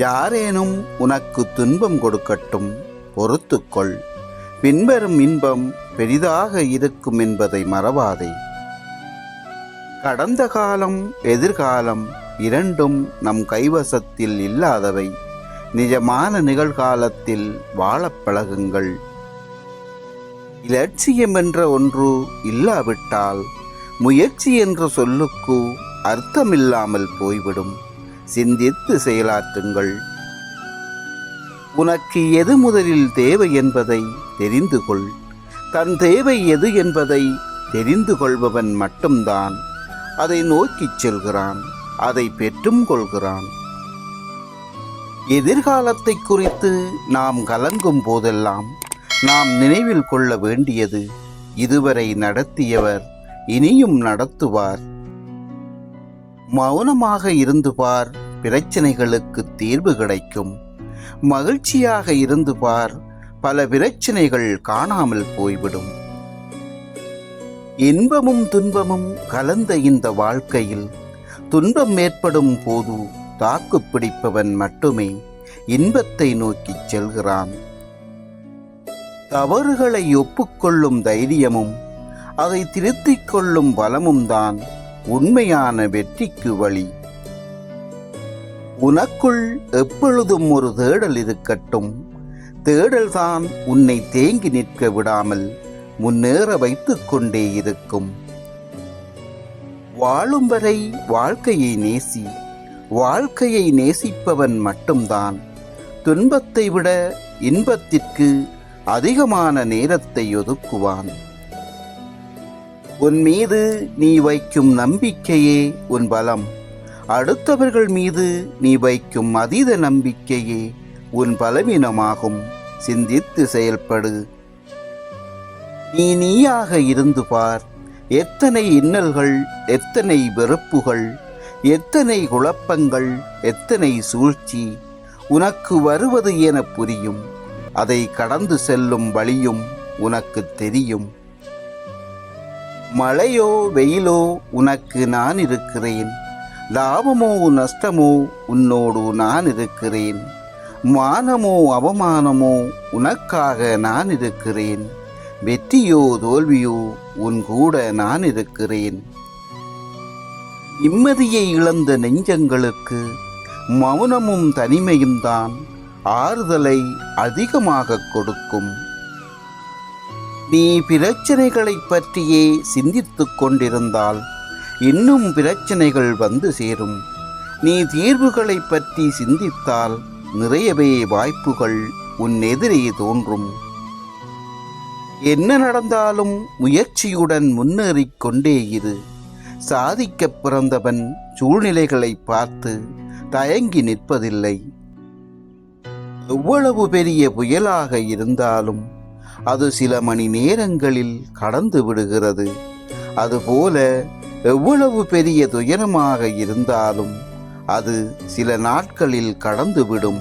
யாரேனும் உனக்கு துன்பம் கொடுக்கட்டும் பொறுத்துக்கொள். பின்வரும் இன்பம் பெரிதாக இருக்கும் என்பதை மறவாதே. கடந்த காலம் எதிர்காலம் இரண்டும் நம் கைவசத்தில் இல்லாதவை. நிஜமான நிகழ்காலத்தில் வாழப் பழகுங்கள். இலட்சியம் என்ற ஒன்று இல்லாவிட்டால் முயற்சி என்ற சொல்லுக்கு அர்த்தமில்லாமல் போய்விடும். சிந்தித்து செயலாற்றுங்கள். உனக்கு எது முதலில் தேவை என்பதை தெரிந்து கொள். தன் தேவை எது என்பதை தெரிந்து கொள்பவன் மட்டும்தான். அதை நோக்கிச் செல்கிறான் அதை பெற்றும் கொள்கிறான். எதிர்காலத்தை குறித்து நாம் கலங்கும் போதெல்லாம் நாம் நினைவில் கொள்ள வேண்டியது இதுவரை நடத்தியவர் இனியும் நடத்துவார். மௌனமாக இருந்து பார் பிரச்சனைகளுக்கு தீர்வு கிடைக்கும். மகிழ்ச்சியாக இருந்து பார் பல பிரச்சனைகள் காணாமல் போய்விடும். இன்பமும் துன்பமும் கலந்த இந்த வாழ்க்கையில் துன்பம் ஏற்படும் போது தாக்கு பிடிப்பவன் மட்டுமே இன்பத்தை நோக்கிச் செல்கிறான். தவறுகளை ஒப்புக்கொள்ளும் தைரியமும் அதை திருத்திக் கொள்ளும் பலமும் தான் உண்மையான வெற்றிக்கு வழி. உனக்குள் எப்பொழுதும் ஒரு தேடல் இருக்கட்டும். தேடல்தான் உன்னை தேங்கி நிற்க விடாமல் முன்னேற வைத்துக் கொண்டே இருக்கும். வாழும் வரை வாழ்க்கையை நேசி. வாழ்க்கையை நேசிப்பவன் மட்டும்தான். துன்பத்தை விட இன்பத்திற்கு அதிகமான நேரத்தை ஒதுக்குவான். உன் மீது நீ வைக்கும் நம்பிக்கையே உன் பலம். அடுத்தவர்கள் மீது நீ வைக்கும் அதீத நம்பிக்கையே உன் பலவீனமாகும். சிந்தித்து செயல்படு. நீ நீயாக இருந்து பார். எத்தனை இன்னல்கள் எத்தனை வெறுப்புகள் எத்தனை குழப்பங்கள் எத்தனை சூழ்ச்சி உனக்கு வருவது என புரியும். அதை கடந்து செல்லும் வழியும் உனக்கு தெரியும். மழையோ வெயிலோ உனக்கு நான் இருக்கிறேன் லாபமோ நஷ்டமோ உன்னோடு நான் இருக்கிறேன் மானமோ அவமானமோ உனக்காக நான் இருக்கிறேன் வெற்றியோ தோல்வியோ உன் கூட நான் இருக்கிறேன் நிம்மதியை இழந்த நெஞ்சங்களுக்கு மௌனமும் தனிமையும் தான் ஆறுதலை அதிகமாக கொடுக்கும். நீ பிரச்சனைகளை பற்றியே சிந்தித்து கொண்டிருந்தால் இன்னும் பிரச்சனைகள் வந்து சேரும். நீ தீர்வுகளைப் பற்றி சிந்தித்தால் நிறையவே வாய்ப்புகள் உன் எதிரே தோன்றும். என்ன நடந்தாலும் முயற்சியுடன் முன்னேறிக் கொண்டே இரு. சாதிக்க பிறந்தவன் சூழ்நிலைகளை பார்த்து தயங்கி நிற்பதில்லை. எவ்வளவு பெரிய புயலாக இருந்தாலும் அது சில மணி நேரங்களில் கடந்து விடுகிறது. அதுபோல எவ்வளவு பெரிய துயரமாக இருந்தாலும் அது சில நாட்களில் கடந்துவிடும்